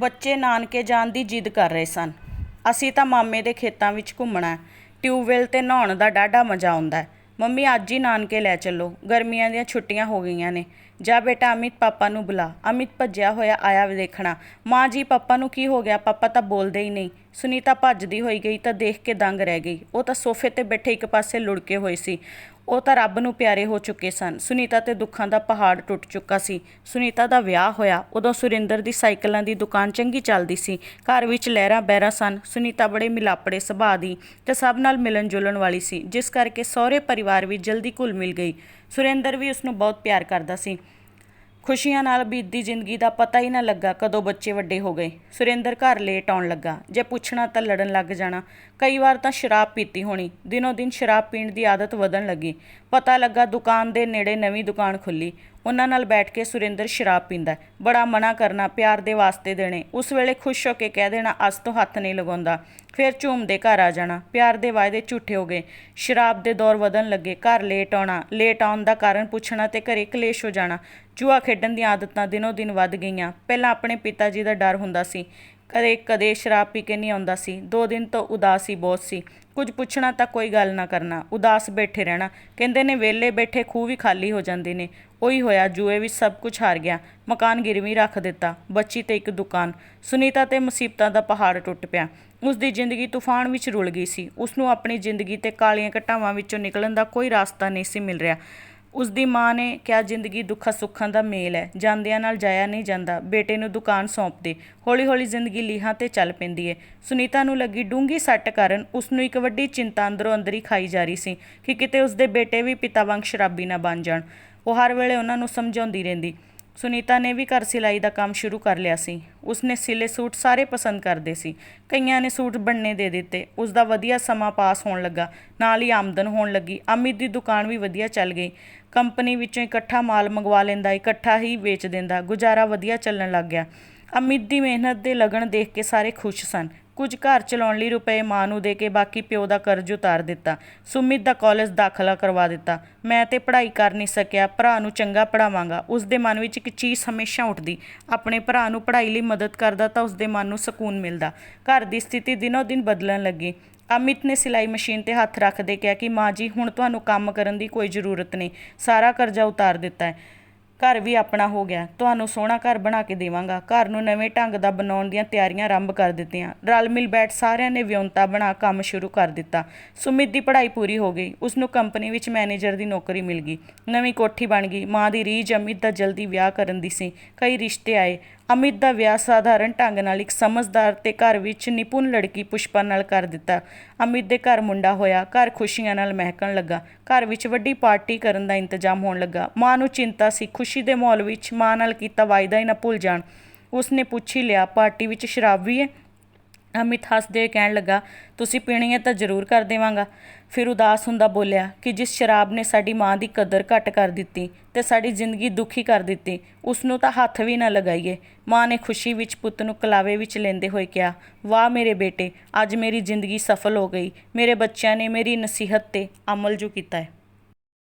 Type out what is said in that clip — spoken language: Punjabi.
ਬੱਚੇ ਨਾਨਕੇ ਜਾਣ ਦੀ ਜਿੱਦ ਕਰ ਰਹੇ ਸਨ। ਅਸੀਂ ਤਾਂ ਮਾਮੇ ਦੇ ਖੇਤਾਂ ਵਿੱਚ ਘੁੰਮਣਾ ਹੈ। ਟਿਊਬਵੈੱਲ 'ਤੇ ਨਹਾਉਣ ਦਾ ਡਾਢਾ ਮਜ਼ਾ ਆਉਂਦਾ ਮੰਮੀ, ਅੱਜ ਹੀ ਨਾਨਕੇ ਲੈ ਚੱਲੋ। ਗਰਮੀਆਂ ਦੀਆਂ ਛੁੱਟੀਆਂ ਹੋ ਗਈਆਂ ਨੇ। ਜਾ ਬੇਟਾ ਅਮਿਤ ਪਾਪਾ ਨੂੰ ਬੁਲਾ। ਅਮਿਤ ਭੱਜਿਆ ਹੋਇਆ ਆਇਆ ਦੇਖਣਾ ਮਾਂ ਜੀ, ਪਾਪਾ ਨੂੰ ਕੀ ਹੋ ਗਿਆ? ਪਾਪਾ ਤਾਂ ਬੋਲਦੇ ਹੀ ਨਹੀਂ। ਸੁਨੀਤਾ ਭੱਜਦੀ ਹੋਈ ਗਈ ਤਾਂ ਦੇਖ ਕੇ ਦੰਗ ਰਹਿ ਗਈ। ਉਹ ਤਾਂ ਸੋਫੇ ਤੇ ਬੈਠੇ ਇੱਕ ਪਾਸੇ ਲੁੜਕੇ ਹੋਏ ਸੀ। ਉਹ ਤਾਂ ਰੱਬ ਨੂੰ ਪਿਆਰੇ ਹੋ ਚੁੱਕੇ ਸਨ। ਸੁਨੀਤਾ ਤੇ ਦੁੱਖਾਂ ਦਾ ਪਹਾੜ ਟੁੱਟ ਚੁੱਕਾ ਸੀ। ਸੁਨੀਤਾ ਦਾ ਵਿਆਹ ਹੋਇਆ। ਉਦੋਂ ਸੁਰਿੰਦਰ ਦੀ ਸਾਈਕਲਾਂ ਦੀ ਦੁਕਾਨ ਚੰਗੀ ਚੱਲਦੀ ਸੀ। ਘਰ ਵਿੱਚ ਲਹਿਰਾਂ ਬਹਿਰਾਂ ਸਨ। ਸੁਨੀਤਾ ਬੜੇ ਮਿਲਾਪੜੇ ਸੁਭਾਅ ਦੀ ਤੇ ਸਭ ਨਾਲ ਮਿਲਣ ਜੁਲਣ ਵਾਲੀ ਸੀ। ਜਿਸ ਕਰਕੇ ਸਹੁਰੇ ਪਰਿਵਾਰ ਵੀ ਜਲਦੀ ਘੁਲ ਮਿਲ ਗਈ। ਸੁਰਿੰਦਰ ਵੀ ਉਸ ਨੂੰ ਬਹੁਤ ਪਿਆਰ ਕਰਦਾ ਸੀ। ਖੁਸ਼ੀਆਂ ਨਾਲ ਬੀਤਦੀ ਜ਼ਿੰਦਗੀ ਦਾ ਪਤਾ ਹੀ ਨਾ ਲੱਗਾ ਕਦੋਂ ਬੱਚੇ ਵੱਡੇ ਹੋ ਗਏ। ਸੁਰਿੰਦਰ ਘਰ ਲੇਟ ਆਉਣ ਲੱਗਾ। ਜੇ ਪੁੱਛਣਾ ਤਾਂ ਲੜਨ ਲੱਗ ਜਾਣਾ। ਕਈ ਵਾਰ ਤਾਂ ਸ਼ਰਾਬ ਪੀਤੀ ਹੋਣੀ। ਦਿਨੋ ਦਿਨ ਸ਼ਰਾਬ ਪੀਣ ਦੀ ਆਦਤ ਵਧਣ ਲੱਗੀ। ਪਤਾ ਲੱਗਾ ਦੁਕਾਨ ਦੇ ਨੇੜੇ ਨਵੀਂ ਦੁਕਾਨ ਖੁੱਲੀ ਉਹਨਾਂ ਨਾਲ ਬੈਠ ਕੇ ਸੁਰਿੰਦਰ ਸ਼ਰਾਬ ਪੀਂਦਾ ਬੜਾ ਮਨਾ ਕਰਨਾ, ਪਿਆਰ ਦੇ ਵਾਸਤੇ ਦੇਣੇ। ਉਸ ਵੇਲੇ ਖੁਸ਼ ਹੋ ਕੇ ਕਹਿ ਦੇਣਾ, ਅੱਜ ਤੋਂ ਹੱਥ ਨਹੀਂ ਲਗਾਉਂਦਾ। ਫਿਰ ਝੂਮਦੇ ਘਰ ਆ ਜਾਣਾ। ਪਿਆਰ ਦੇ ਵਾਅਦੇ ਝੂਠੇ ਹੋ ਗਏ। ਸ਼ਰਾਬ ਦੇ ਦੌਰ ਵਧਣ ਲੱਗੇ। ਘਰ ਲੇਟ ਆਉਣਾ। ਲੇਟ ਆਉਣ ਦਾ ਕਾਰਨ ਪੁੱਛਣਾ ਤੇ ਘਰੇ ਕਲੇਸ਼ ਹੋ ਜਾਣਾ। ਜੂਆ ਖੇਡਣ ਦੀਆਂ ਆਦਤਾਂ ਦਿਨੋ ਦਿਨ ਵੱਧ ਗਈਆਂ। ਪਹਿਲਾਂ ਆਪਣੇ ਪਿਤਾ ਜੀ ਦਾ ਡਰ ਹੁੰਦਾ ਸੀ। ਕਦੇ ਕਦੇ ਸ਼ਰਾਬ ਪੀ ਕੇ ਨਹੀਂ ਆਉਂਦਾ ਸੀ। ਦੋ ਦਿਨ ਤੋਂ ਉਦਾਸ ਹੀ ਬਹੁਤ ਸੀ। ਕੁਝ ਪੁੱਛਣਾ ਤਾਂ ਕੋਈ ਗੱਲ ਨਾ ਕਰਨਾ। ਉਦਾਸ ਬੈਠੇ ਰਹਿਣਾ। ਕਹਿੰਦੇ ਨੇ ਵਿਹਲੇ ਬੈਠੇ ਖੂਹ ਵੀ ਖਾਲੀ ਹੋ ਜਾਂਦੇ ਨੇ। ਉਹੀ ਹੋਇਆ, ਜੂਏ ਵਿੱਚ ਸਭ ਕੁਝ ਹਾਰ ਗਿਆ। ਮਕਾਨ ਗਿਰਵੀ ਰੱਖ ਦਿੱਤਾ। ਬੱਚੀ ਤੇ ਇੱਕ ਦੁਕਾਨ। ਸੁਨੀਤਾ ਤੇ ਮੁਸੀਬਤਾਂ ਦਾ ਪਹਾੜ ਟੁੱਟ ਪਿਆ। ਉਸ ਦੀ ਜ਼ਿੰਦਗੀ ਤੂਫਾਨ ਵਿੱਚ ਰੁਲ ਗਈ ਸੀ। ਉਸ ਨੂੰ ਆਪਣੀ ਜ਼ਿੰਦਗੀ ਤੇ ਕਾਲੀਆਂ ਘਟਾਵਾਂ ਵਿੱਚੋਂ ਨਿਕਲਣ ਦਾ ਕੋਈ ਰਾਸਤਾ ਨਹੀਂ ਸੀ ਮਿਲ ਰਿਹਾ। ਉਸ ਦੀ ਮਾਂ ਨੇ ਕਿਹਾ, ਜ਼ਿੰਦਗੀ ਦੁੱਖਾਂ ਸੁੱਖਾਂ ਦਾ ਮੇਲ ਹੈ। ਜਾਂਦਿਆਂ ਨਾਲ ਜਾਇਆ ਨਹੀਂ ਜਾਂਦਾ। ਬੇਟੇ ਨੂੰ ਦੁਕਾਨ ਸੌਂਪ ਦੇ। ਹੌਲੀ ਹੌਲੀ ਜ਼ਿੰਦਗੀ ਲੀਹਾਂ ਤੇ ਚੱਲ ਪੈਂਦੀ ਹੈ ਸੁਨੀਤਾ ਨੂੰ ਲੱਗੀ ਡੂੰਗੀ ਸੱਟ ਕਾਰਨ ਉਸ ਨੂੰ ਇੱਕ ਵੱਡੀ ਚਿੰਤਾ ਅੰਦਰੋਂ ਅੰਦਰ ਹੀ ਖਾਈ ਜਾ ਰਹੀ ਸੀ ਕਿ ਕਿਤੇ ਉਸ ਦੇ ਬੇਟੇ ਵੀ ਪਿਤਾ ਵਾਂਗ ਸ਼ਰਾਬੀ ਨਾ ਬਣ ਜਾਣ। ਉਹ ਹਰ ਵੇਲੇ ਉਹਨਾਂ ਨੂੰ ਸਮਝਾਉਂਦੀ ਰਹਿੰਦੀ। ਸੁਨੀਤਾ ਨੇ ਵੀ ਘਰ ਸਿਲਾਈ ਦਾ ਕੰਮ ਸ਼ੁਰੂ ਕਰ ਲਿਆ ਸੀ। ਉਸਨੇ ਸਿਲੇ ਸੂਟ ਸਾਰੇ ਪਸੰਦ ਕਰਦੇ ਸੀ। ਕਈਆਂ ਨੇ ਸੂਟ ਬਣਨੇ ਦੇ ਦਿੱਤੇ। ਉਸ ਦਾ ਵਧੀਆ ਸਮਾਂ ਪਾਸ ਹੋਣ ਲੱਗਾ। ਨਾਲ ਹੀ ਆਮਦਨ ਹੋਣ ਲੱਗੀ। ਅਮਿਤ ਦੀ ਦੁਕਾਨ ਵੀ ਵਧੀਆ ਚੱਲ ਗਈ। ਕੰਪਨੀ ਵਿੱਚੋਂ ਇਕੱਠਾ ਮਾਲ ਮੰਗਵਾ ਲੈਂਦਾ, ਇਕੱਠਾ ਹੀ ਵੇਚ ਦਿੰਦਾ। ਗੁਜ਼ਾਰਾ ਵਧੀਆ ਚੱਲਣ ਲੱਗ ਗਿਆ। ਅਮਿਤ ਦੀ ਮਿਹਨਤ ਦੇ ਲਗਨ ਦੇਖ ਕੇ ਸਾਰੇ ਖੁਸ਼ ਸਨ। ਕੁਝ ਘਰ ਚਲਾਉਣ ਲਈ ਰੁਪਏ ਮਾਂ ਨੂੰ ਦੇ ਕੇ ਬਾਕੀ ਪਿਓ ਦਾ ਕਰਜ਼ ਉਤਾਰ ਦਿੱਤਾ। ਸੁਮਿਤ ਦਾ ਕਾਲਜ ਦਾਖਲਾ ਕਰਵਾ ਦਿੱਤਾ। ਮੈਂ ਤੇ ਪੜ੍ਹਾਈ ਕਰ ਨਹੀਂ ਸਕਿਆ। ਭਰਾ ਨੂੰ ਚੰਗਾ ਪੜਾਵਾਂਗਾ ਉਸ ਦੇ ਮਨ ਵਿੱਚ ਇੱਕ ਚੀਜ਼ ਹਮੇਸ਼ਾ ਉੱਠਦੀ। ਆਪਣੇ ਭਰਾ ਨੂੰ ਪੜ੍ਹਾਈ ਲਈ ਮਦਦ ਕਰਦਾ ਤਾਂ ਉਸ ਦੇ ਮਨ ਨੂੰ ਸਕੂਨ ਮਿਲਦਾ। ਘਰ ਦੀ ਸਥਿਤੀ ਦਿਨੋ ਦਿਨ ਬਦਲਣ ਲੱਗੀ। ਅਮਿਤ ਨੇ ਸਿਲਾਈ ਮਸ਼ੀਨ ਤੇ ਹੱਥ ਰੱਖਦੇ ਕਿਹਾ ਕਿ ਮਾਂ ਜੀ, ਹੁਣ ਤੁਹਾਨੂੰ ਕੰਮ ਕਰਨ ਦੀ ਕੋਈ ਜ਼ਰੂਰਤ ਨਹੀਂ। ਸਾਰਾ ਕਰਜ਼ਾ ਉਤਾਰ ਦਿੱਤਾ ਹੈ। ਘਰ ਵੀ ਆਪਣਾ ਹੋ ਗਿਆ। ਤੁਹਾਨੂੰ ਸੋਹਣਾ ਘਰ ਬਣਾ ਕੇ ਦੇਵਾਂਗਾ। ਘਰ ਨੂੰ ਨਵੇਂ ਢੰਗ ਦਾ ਬਣਾਉਣ ਦੀਆਂ ਤਿਆਰੀਆਂ ਆਰੰਭ ਕਰ ਦਿੱਤੀਆਂ। ਰਲ ਮਿਲ ਬੈਠ ਸਾਰਿਆਂ ਨੇ ਵਿਉਂਤਾ ਬਣਾ ਕੰਮ ਸ਼ੁਰੂ ਕਰ ਦਿੱਤਾ। ਸੁਮਿਤ ਦੀ ਪੜ੍ਹਾਈ ਪੂਰੀ ਹੋ ਗਈ। ਉਸ ਨੂੰ ਕੰਪਨੀ ਵਿੱਚ ਮੈਨੇਜਰ ਦੀ ਨੌਕਰੀ ਮਿਲ ਗਈ। ਨਵੀਂ ਕੋਠੀ ਬਣ ਗਈ। ਮਾਂ ਦੀ ਰੀਝ ਅਮਿਤ ਦਾ ਜਲਦੀ ਵਿਆਹ ਕਰਨ ਦੀ ਸੀ। ਕਈ ਰਿਸ਼ਤੇ ਆਏ। ਅਮਿਤ ਦਾ ਵਿਆਹ ਸਾਧਾਰਨ ਢੰਗ ਨਾਲ ਇੱਕ ਸਮਝਦਾਰ ਤੇ ਘਰ ਵਿੱਚ ਨਿਪੁੰਨ ਲੜਕੀ ਪੁਸ਼ਪਾ ਨਾਲ ਕਰ ਦਿੱਤਾ। ਅਮਿਤ ਦੇ ਘਰ ਮੁੰਡਾ ਹੋਇਆ। ਘਰ ਖੁਸ਼ੀਆਂ ਨਾਲ ਮਹਿਕਣ ਲੱਗਾ। ਘਰ ਵਿੱਚ ਵੱਡੀ ਪਾਰਟੀ ਕਰਨ ਦਾ ਇੰਤਜ਼ਾਮ ਹੋਣ ਲੱਗਾ। ਮਾਂ ਨੂੰ ਚਿੰਤਾ ਸੀ, ਖੁਸ਼ ਖੁਸ਼ੀ ਦੇ ਮਾਹੌਲ ਵਿੱਚ ਮਾਂ ਨਾਲ ਕੀਤਾ ਵਾਅਦਾ ਹੀ ਨਾ ਭੁੱਲ ਜਾਣ। ਉਸਨੇ ਪੁੱਛ ਹੀ ਲਿਆ, ਪਾਰਟੀ ਵਿੱਚ ਸ਼ਰਾਬ ਵੀ ਹੈ? ਅਮਿਤ ਹੱਸਦੇ ਕਹਿਣ ਲੱਗਾ, ਤੁਸੀਂ ਪੀਣੀ ਹੈ ਤਾਂ ਜ਼ਰੂਰ ਕਰ ਦੇਵਾਂਗਾ। ਫਿਰ ਉਦਾਸ ਹੁੰਦਾ ਬੋਲਿਆ ਕਿ ਜਿਸ ਸ਼ਰਾਬ ਨੇ ਸਾਡੀ ਮਾਂ ਦੀ ਕਦਰ ਘੱਟ ਕਰ ਦਿੱਤੀ ਤੇ ਸਾਡੀ ਜ਼ਿੰਦਗੀ ਦੁਖੀ ਕਰ ਦਿੱਤੀ ਉਸ ਨੂੰ ਤਾਂ ਹੱਥ ਵੀ ਨਾ ਲਗਾਈਏ। ਮਾਂ ਨੇ ਖੁਸ਼ੀ ਵਿੱਚ ਪੁੱਤ ਨੂੰ ਕਲਾਵੇ ਵਿੱਚ ਲੈਂਦੇ ਹੋਏ ਕਿਹਾ, ਵਾਹ ਮੇਰੇ ਬੇਟੇ, ਅੱਜ ਮੇਰੀ ਜ਼ਿੰਦਗੀ ਸਫਲ ਹੋ ਗਈ। ਮੇਰੇ ਬੱਚਿਆਂ ਨੇ ਮੇਰੀ ਨਸੀਹਤ ਤੇ ਅਮਲ ਜੋ ਕੀਤਾ ਹੈ।